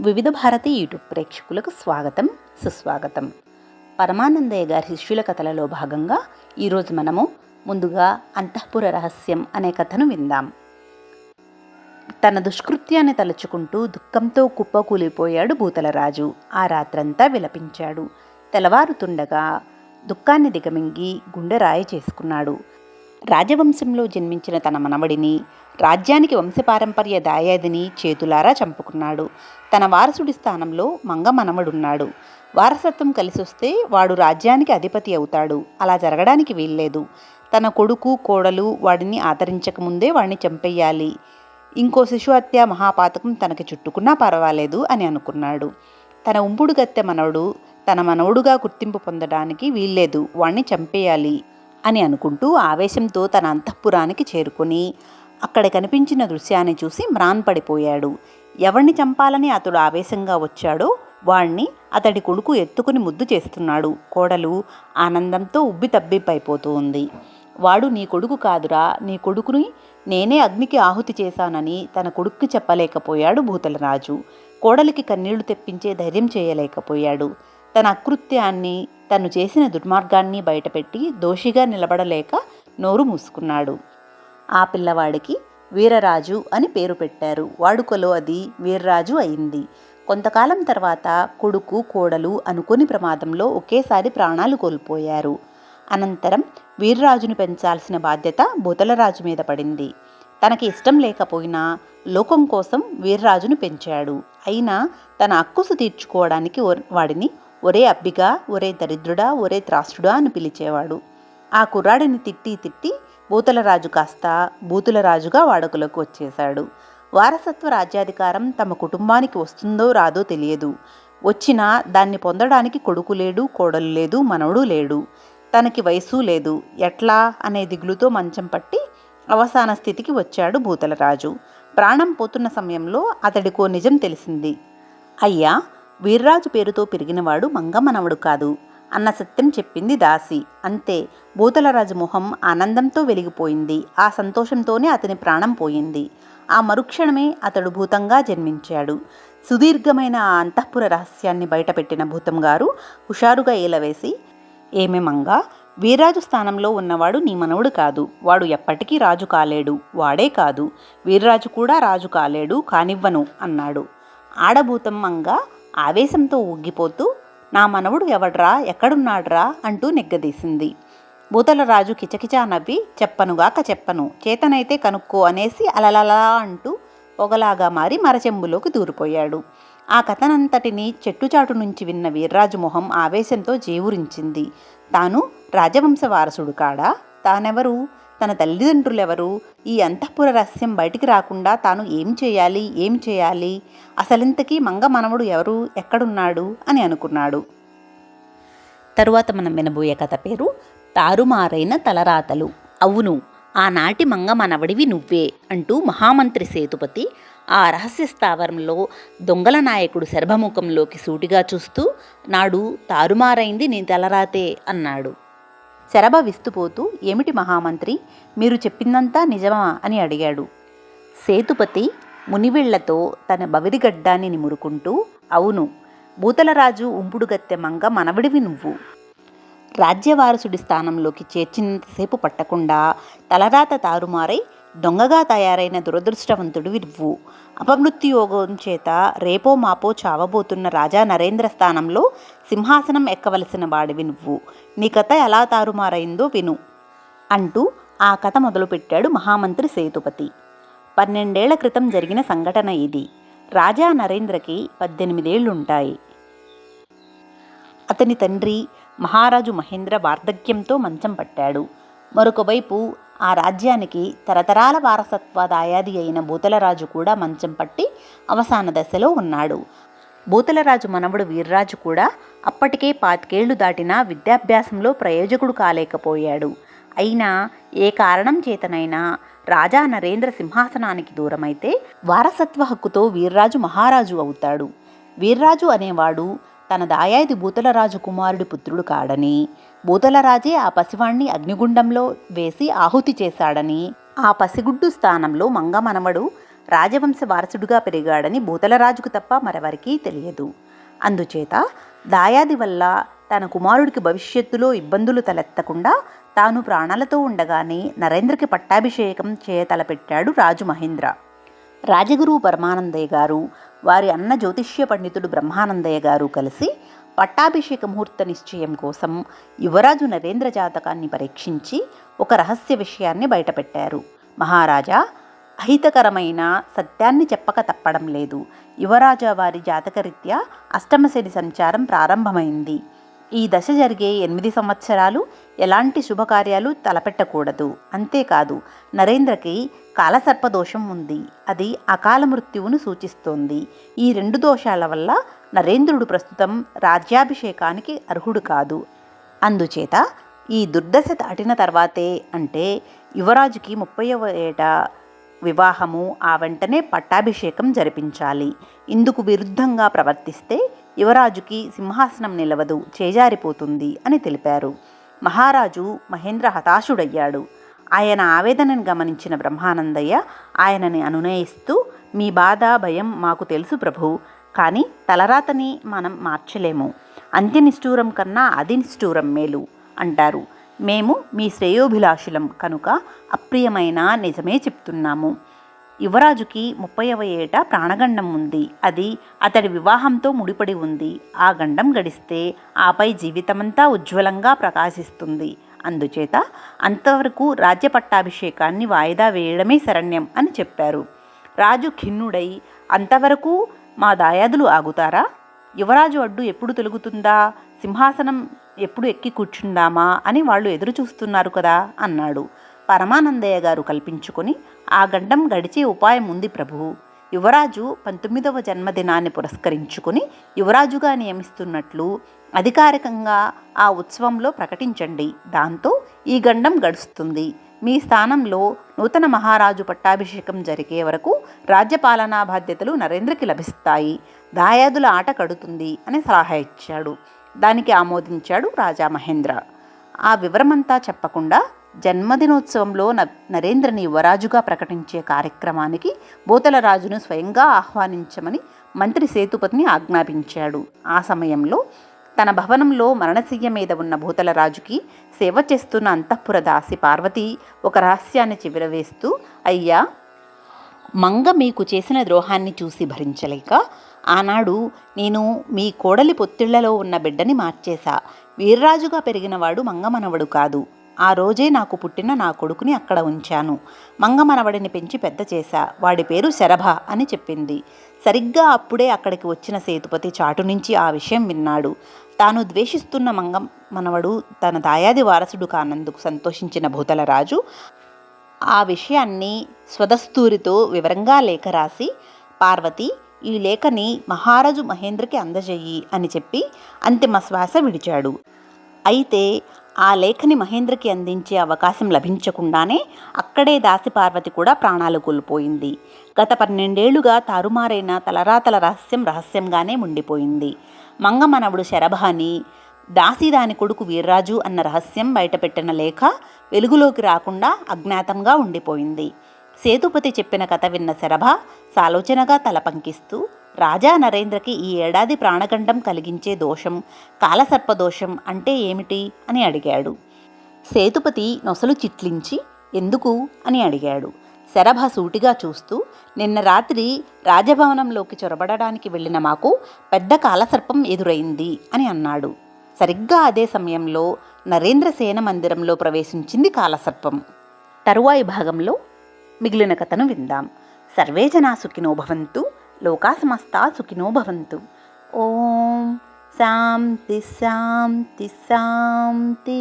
వివిధ భారతి యూట్యూబ్ ప్రేక్షకులకు స్వాగతం సుస్వాగతం. పరమానందయ్య గారి శిష్యుల కథలలో భాగంగా ఈరోజు మనము ముందుగా అంతఃపుర రహస్యం అనే కథను విందాం. తన దుష్కృత్యాన్ని తలుచుకుంటూ దుఃఖంతో కుప్పకూలిపోయాడు భూతలరాజు. ఆ రాత్రంతా విలపించాడు. తెల్లవారుతుండగా దుఃఖాన్ని దిగమింగి గుండెరాయి చేసుకున్నాడు. రాజవంశంలో జన్మించిన తన మనవడిని రాజ్యానికి వంశపారంపర్య దాయాదిని చేతులారా చంపుకున్నాడు. తన వారసుడి స్థానంలో మంగ మనవడున్నాడు. వారసత్వం కలిసొస్తే వాడు రాజ్యానికి అధిపతి అవుతాడు. అలా జరగడానికి వీల్లేదు. తన కొడుకు కోడలు వాడిని ఆదరించకముందే వాడిని చంపేయాలి ఇంకో శిశుహత్య మహాపాతకం తనకి చుట్టుకున్నా పర్వాలేదు అని అనుకున్నాడు. తన ఉంపుడుగత్తె మనవడు తన మనవడుగా గుర్తింపు పొందడానికి వీల్లేదు. వాణ్ణి చంపేయాలి అని అనుకుంటూ ఆవేశంతో తన అంతఃపురానికి చేరుకొని అక్కడ కనిపించిన దృశ్యాన్ని చూసి మ్రాన్పడిపోయాడు ఎవరిని చంపాలని అతడు ఆవేశంగా వచ్చాడో వాణ్ణి అతడి కొడుకు ఎత్తుకుని ముద్దు చేస్తున్నాడు. కోడలు ఆనందంతో ఉబ్బి తబ్బిబ్బైపోతూ ఉంది వాడు నీ కొడుకు కాదురా నీ కొడుకుని నేనే అగ్నికి ఆహుతి చేశానని తన కొడుక్కి చెప్పలేకపోయాడు భూతలరాజు. కోడలికి కన్నీళ్ళు తెప్పించే ధైర్యం చేయలేకపోయాడు. తన అకృత్యాన్ని తను చేసిన దుర్మార్గాన్ని బయటపెట్టి దోషిగా నిలబడలేక నోరు మూసుకున్నాడు. ఆ పిల్లవాడికి వీరరాజు అని పేరు పెట్టారు. వాడుకలో అది వీర్రాజు అయింది. కొంతకాలం తర్వాత కొడుకు కోడలు అనుకోని ప్రమాదంలో ఒకేసారి ప్రాణాలు కోల్పోయారు. అనంతరం వీర్రాజును పెంచాల్సిన బాధ్యత బుతలరాజు మీద పడింది. తనకి ఇష్టం లేకపోయినా లోకం కోసం వీర్రాజును పెంచాడు. అయినా తన అక్కుసు తీర్చుకోవడానికి వాడిని ఒరే అబ్బిగా ఒరే దరిద్రుడా ఒరే త్రాసుడా అని పిలిచేవాడు. ఆ కుర్రాడిని తిట్టి తిట్టి భూతలరాజు కాస్త భూతులరాజుగా వాడుకలోకి వచ్చేశాడు. వారసత్వ రాజ్యాధికారం తమ కుటుంబానికి వస్తుందో రాదో తెలియదు. వచ్చినా దాన్ని పొందడానికి కొడుకు లేడు కోడలు లేదు మనవడు లేడు. తనకి వయసు లేదు. ఎట్లా అనే దిగులుతో మంచం పట్టి అవసాన స్థితికి వచ్చాడు భూతలరాజు ప్రాణం పోతున్న సమయంలో అతడికో నిజం తెలిసింది. అయ్యా వీర్రాజు పేరుతో పెరిగినవాడు మంగమనవడు కాదు. అన్న సత్యం చెప్పింది దాసి. అంతే భూతలరాజు మొహం ఆనందంతో వెలిగిపోయింది. ఆ సంతోషంతోనే అతని ప్రాణం పోయింది. ఆ మరుక్షణమే అతడు భూతంగా జన్మించాడు. సుదీర్ఘమైన ఆ అంతఃపుర రహస్యాన్ని బయటపెట్టిన భూతం గారు హుషారుగా ఏలవేసి ఏమే మంగా వీర్రాజు స్థానంలో ఉన్నవాడు నీ మనవడు కాదు. వాడు ఎప్పటికీ రాజు కాలేడు. వాడే కాదు. వీర్రాజు కూడా రాజు కాలేడు కానివ్వను అన్నాడు. ఆడభూతం మంగ ఆవేశంతో ఊగిపోతూ నా మనవడు ఎవడ్రా? ఎక్కడున్నాడ్రా? అంటూ నిగ్గదీసింది. భూతలరాజు కిచకిచా నవ్వి చెప్పనుగాక చెప్పను. చేతనైతే కనుక్కో అనేసి అలలలా అంటూ పొగలాగా మారి మరచెంబులోకి దూరిపోయాడు. ఆ కథనంతటిని చెట్టుచాటు నుంచి విన్న వీర్రాజు మొహం ఆవేశంతో జేవురించింది. తాను రాజవంశ వారసుడు కాడా? తానెవరు? తన తల్లిదండ్రులు ఎవరు ఈ అంతఃపుర రహస్యం బయటికి రాకుండా తాను ఏం చేయాలి? ఏం చేయాలి? అసలింతకీ మంగ మనవడు ఎవరు? ఎక్కడున్నాడు? అని అనుకున్నాడు. తరువాత మనం వినబోయే కథ పేరు తారుమారైన తలరాతలు. అవును ఆనాటి మంగ మనవడివి నువ్వే అంటూ మహామంత్రి సేతుపతి ఆ రహస్య స్థావరంలో దొంగల నాయకుడు శరభముఖంలోకి సూటిగా చూస్తూ నాడు తారుమారైంది నీ తలరాతే అన్నాడు. శరభ విస్తుపోతూ ఏమిటి మహామంత్రి? మీరు చెప్పిందంతా నిజమా? అని అడిగాడు. సేతుపతి మునివిళ్ళతో తన బవిరిగడ్డాన్ని నిమురుకుంటూ అవును భూతలరాజు ఉంపుడుగత్తె మంగ మనవడివి నువ్వు. రాజ్యవారసుడి స్థానంలోకి చేర్చినంతసేపు పట్టకుండా తలరాత తారుమారై దొంగగా తయారైన దురదృష్టవంతుడు వివ్వు అపమృత్యుయోగం చేత రేపో మాపో చావబోతున్న రాజా నరేంద్ర స్థానంలో సింహాసనం ఎక్కవలసిన వాడివి నువ్వు. నీ కథ ఎలా తారుమారైందో విను. అంటూ ఆ కథ మొదలుపెట్టాడు మహామంత్రి సేతుపతి. పన్నెండేళ్ళ క్రితం జరిగిన సంఘటన ఇది. రాజా నరేంద్రకి పద్దెనిమిదేళ్ళుంటాయి. అతని తండ్రి మహారాజు మహేంద్ర వార్ధక్యంతో మంచం పట్టాడు. మరొక వైపు ఆ రాజ్యానికి తరతరాల వారసత్వ దాయాది అయిన భూతలరాజు కూడా మంచం పట్టి అవసాన దశలో ఉన్నాడు. భూతలరాజు మనవడు వీర్రాజు కూడా అప్పటికే పాతికేళ్ళు దాటినా విద్యాభ్యాసంలో ప్రయోజకుడు కాలేకపోయాడు. అయినా ఏ కారణం చేతనైనా రాజా నరేంద్ర సింహాసనానికి దూరమైతే వారసత్వ హక్కుతో వీర్రాజు మహారాజు అవుతాడు. వీర్రాజు అనేవాడు తన దాయాది భూతలరాజు కుమారుడి పుత్రుడు కాడని భూతలరాజే ఆ పసివాణ్ణి అగ్నిగుండంలో వేసి ఆహుతి చేశాడని ఆ పసిగుడ్డు స్థానంలో మంగమనవడు రాజవంశ వారసుడుగా పెరిగాడని భూతలరాజుకు తప్ప మరెవరికీ తెలియదు. అందుచేత దాయాది వల్ల తన కుమారుడికి భవిష్యత్తులో ఇబ్బందులు తలెత్తకుండా తాను ప్రాణాలతో ఉండగానే నరేంద్రకి పట్టాభిషేకం చేయ తలపెట్టాడు రాజు మహేంద్ర. రాజగురు పరమానందయ్య గారు వారి అన్న జ్యోతిష్య పండితుడు బ్రహ్మానందయ్య గారు కలిసి పట్టాభిషేక ముహూర్త నిశ్చయం కోసం యువరాజు నరేంద్ర జాతకాన్ని పరీక్షించి ఒక రహస్య విషయాన్ని బయటపెట్టారు. మహారాజా అహితకరమైన సత్యాన్ని చెప్పక తప్పడం లేదు. యువరాజా వారి జాతకరీత్యా అష్టమశని సంచారం ప్రారంభమైంది. ఈ దశ జరిగే ఎనిమిది సంవత్సరాలు ఎలాంటి శుభకార్యాలు తలపెట్టకూడదు. అంతేకాదు నరేంద్రకి కాలసర్పదోషం ఉంది. అది అకాల మృత్యువును సూచిస్తోంది. ఈ రెండు దోషాల వల్ల నరేంద్రుడు ప్రస్తుతం రాజ్యాభిషేకానికి అర్హుడు కాదు. అందుచేత ఈ దుర్దశ దాటిన తర్వాతే అంటే యువరాజుకి ముప్పైవ ఏట వివాహము ఆ వెంటనే పట్టాభిషేకం జరిపించాలి. ఇందుకు విరుద్ధంగా ప్రవర్తిస్తే యువరాజుకి సింహాసనం నిలవదు చేజారిపోతుంది అని తెలిపారు. మహారాజు మహేంద్ర హతాశుడయ్యాడు. ఆయన ఆవేదనను గమనించిన బ్రహ్మానందయ్య ఆయనని అనునయిస్తూ మీ బాధ భయం మాకు తెలుసు ప్రభు కానీ తలరాతని మనం మార్చలేము. అంత్యనిష్ఠూరం కన్నా అది నిష్ఠూరం మేలు అంటారు. మేము మీ శ్రేయోభిలాషులం కనుక అప్రియమైన నిజమే చెప్తున్నాము. యువరాజుకి ముప్పైవ ఏట ప్రాణగండం ఉంది. అది అతడి వివాహంతో ముడిపడి ఉంది. ఆ గండం గడిస్తే ఆపై జీవితమంతా ఉజ్వలంగా ప్రకాశిస్తుంది. అందుచేత అంతవరకు రాజ్య పట్టాభిషేకాన్ని వాయిదా వేయడమే శరణ్యం అని చెప్పారు. రాజు ఖిన్నుడై అంతవరకు మా దాయాదులు ఆగుతారా? యువరాజు అడ్డు ఎప్పుడు తొలుగుతుందా? సింహాసనం ఎప్పుడు ఎక్కి కూర్చుందామా? అని వాళ్ళు ఎదురు చూస్తున్నారు కదా అన్నాడు. పరమానందయ్య గారు కల్పించుకొని ఆ గండం గడిచే ఉపాయం ఉంది ప్రభు యువరాజు పంతొమ్మిదవ జన్మదినాన్ని పురస్కరించుకుని యువరాజుగా నియమిస్తున్నట్లు అధికారికంగా ఆ ఉత్సవంలో ప్రకటించండి. దాంతో ఈ గండం గడుస్తుంది. మీ స్థానంలో నూతన మహారాజు పట్టాభిషేకం జరిగే వరకు రాజ్యపాలనా బాధ్యతలు నరేంద్రకి లభిస్తాయి. దాయాదుల ఆట కడుతుంది అని సలహా ఇచ్చాడు. దానికి ఆమోదించాడు రాజా మహేంద్ర. ఆ వివరమంతా చెప్పకుండా జన్మదినోత్సవంలో న నరేంద్రని యువరాజుగా ప్రకటించే కార్యక్రమానికి రాజును స్వయంగా ఆహ్వానించమని మంత్రి సేతుపతిని ఆజ్ఞాపించాడు. ఆ సమయంలో తన భవనంలో మరణశయ్య మీద ఉన్న భూతలరాజుకి సేవ చేస్తున్న అంతఃపుర దాసి పార్వతి ఒక రహస్యాన్ని చివిరవేస్తూ అయ్యా మంగ మీకు చేసిన ద్రోహాన్ని చూసి భరించలేక ఆనాడు నేను మీ కోడలి పొత్తిళ్ళలో ఉన్న బిడ్డని మార్చేశా. వీర్రాజుగా పెరిగినవాడు మంగమనవడు కాదు. ఆ రోజే నాకు పుట్టిన నా కొడుకుని అక్కడ ఉంచాను. మంగమనవడిని పెంచి పెద్ద చేశా. వాడి పేరు శరభ అని చెప్పింది. సరిగ్గా అప్పుడే అక్కడికి వచ్చిన సేతుపతి చాటు నుంచి ఆ విషయం విన్నాడు. తాను ద్వేషిస్తున్న మంగ మనవడు తన దాయాది వారసుడు కానందుకు సంతోషించిన భూతలరాజు ఆ విషయాన్ని స్వదస్తూరితో వివరంగా లేఖ రాసి పార్వతి ఈ లేఖని మహారాజు మహేంద్రకి అందజేయి అని చెప్పి అంతిమ శ్వాస విడిచాడు. అయితే ఆ లేఖని మహేంద్రకి అందించే అవకాశం లభించకుండానే అక్కడే దాసి పార్వతి కూడా ప్రాణాలు కోల్పోయింది. గత పన్నెండేళ్ళుగా తారుమారైన తలరాతల రహస్యం రహస్యంగానే ఉండిపోయింది. మంగమనవుడు శరభాని దాసి దాని కొడుకు వీర్రాజు అన్న రహస్యం బయటపెట్టిన లేఖ వెలుగులోకి రాకుండా అజ్ఞాతంగా ఉండిపోయింది. సేతుపతి చెప్పిన కథ విన్న శరభ సాలోచనగా తల పంకిస్తూ రాజా నరేంద్రకి ఈ ఏడాది ప్రాణగండం కలిగించే దోషం కాలసర్పదోషం అంటే ఏమిటి? అని అడిగాడు. సేతుపతి నొసలు చిట్లించి ఎందుకు? అని అడిగాడు. శరభ సూటిగా చూస్తూ నిన్న రాత్రి రాజభవనంలోకి చొరబడడానికి వెళ్ళిన మాకు పెద్ద కాలసర్పం ఎదురైంది అని అన్నాడు. సరిగ్గా అదే సమయంలో నరేంద్రసేన మందిరంలో ప్రవేశించింది కాలసర్పం. తరువాయి భాగంలో మిగిలిన కథను విందాం. సర్వే జనా సుఖినో భవంతు. లోకా సమస్తా సుఖినో భవంతు ఓం శాంతి శాంతి శాంతి